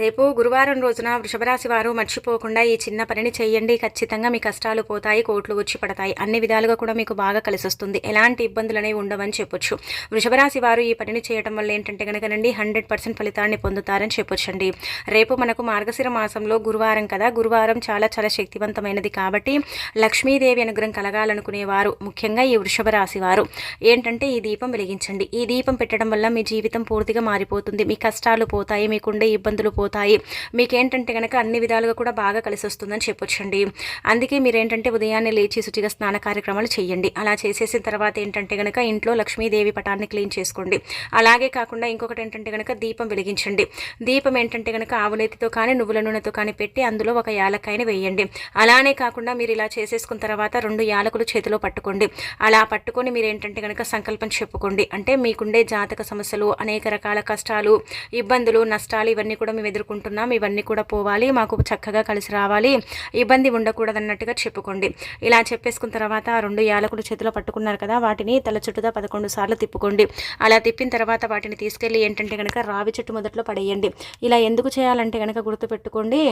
రేపు గురువారం రోజున వృషభరాశి వారు మర్చిపోకుండా ఈ చిన్న పనిని చేయండి. ఖచ్చితంగా మీ కష్టాలు పోతాయి కోట్లు వచ్చి పడతాయి అన్ని విధాలుగా కూడా మీకు బాగా కలిసొస్తుంది. ఎలాంటి ఇబ్బందులు అనేవి ఉండవని చెప్పొచ్చు. వృషభరాశి వారు ఈ పనిని చేయడం వల్ల ఏంటంటే కనుకనండి హండ్రెడ్ పర్సెంట్ ఫలితాన్ని పొందుతారని చెప్పొచ్చండి. రేపు మనకు మార్గశిర మాసంలో గురువారం కదా. గురువారం చాలా చాలా శక్తివంతమైనది కాబట్టి లక్ష్మీదేవి అనుగ్రహం కలగాలనుకునేవారు ముఖ్యంగా ఈ వృషభ రాశి వారు. ఏంటంటే ఈ దీపం వెలిగించండి. ఈ దీపం పెట్టడం వల్ల మీ జీవితం పూర్తిగా మారిపోతుంది. మీ కష్టాలు పోతాయి మీకుండే ఇబ్బందులు పోతాయి. మీకేంటంటే కనుక అన్ని విధాలుగా కూడా బాగా కలిసి వస్తుందని చెప్పొచ్చండి. అందుకే మీరేంటంటే ఉదయాన్నే లేచి శుచిగా స్నాన కార్యక్రమాలు చేయండి అలా చేసేసిన తర్వాత ఏంటంటే కనుక ఇంట్లో లక్ష్మీదేవి పటాన్ని క్లీన్ చేసుకోండి. అలాగే కాకుండా ఇంకొకటి ఏంటంటే కనుక దీపం వెలిగించండి. దీపం ఏంటంటే కనుక ఆవులేతితో కానీ నువ్వుల నూనెతో కానీ పెట్టి అందులో ఒక యాలక్కాయని వేయండి. అలానే కాకుండా మీరు ఇలా చేసేసుకున్న తర్వాత రెండు యాలకులు చేతిలో పట్టుకోండి. అలా పట్టుకొని మీరు ఏంటంటే కనుక సంకల్పం చెప్పుకోండి. అంటే మీకుండే జాతక సమస్యలు అనేక రకాల కష్టాలు ఇబ్బందులు నష్టాలు ఇవన్నీ కూడా మేము ఎదుర్కొంటున్నాం. ఇవన్నీ కూడా పోవాలి. మాకు చక్కగా కలిసి రావాలి. ఇబ్బంది ఉండకూడదన్నట్టుగా చెప్పుకోండి. ఇలా చెప్పేసుకున్న తర్వాత రెండు యాలకులు చేతిలో పట్టుకున్నారు కదా వాటిని తల చుట్టూదా పదకొండు సార్లు తిప్పుకోండి. అలా తిప్పిన తర్వాత వాటిని తీసుకెళ్ళి ఏంటంటే కనుక రావి చెట్టు మొదట్లో పడేయండి. ఇలా ఎందుకు చేయాలంటే కనుక గుర్తుపెట్టుకోండి.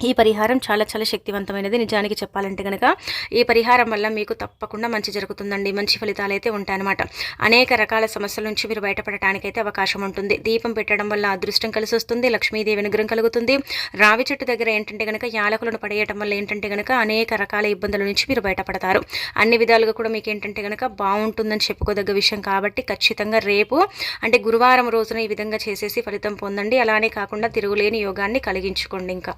ఈ పరిహారం చాలా చాలా శక్తివంతమైనది. నిజానికి చెప్పాలంటే కనుక ఈ పరిహారం వల్ల మీకు తప్పకుండా మంచి జరుగుతుందండి. మంచి ఫలితాలు అయితే ఉంటాయన్నమాట. అనేక రకాల సమస్యల నుంచి మీరు బయటపడటానికైతే అవకాశం ఉంటుంది. దీపం పెట్టడం వల్ల అదృష్టం కలిసి వస్తుంది. లక్ష్మీదేవి అనుగ్రహం కలుగుతుంది. రావి చెట్టు దగ్గర ఏంటంటే కనుక యాలకులను పడేయటం వల్ల ఏంటంటే కనుక అనేక రకాల ఇబ్బందుల నుంచి మీరు బయటపడతారు. అన్ని విధాలుగా కూడా మీకు ఏంటంటే కనుక బాగుంటుందని చెప్పుకోదగ్గ విషయం కాబట్టి ఖచ్చితంగా రేపు అంటే గురువారం రోజున ఈ విధంగా చేసేసి ఫలితం పొందండి. అలానే కాకుండా తిరుగులేని యోగాన్ని కలిగించుకోండి ఇంకా.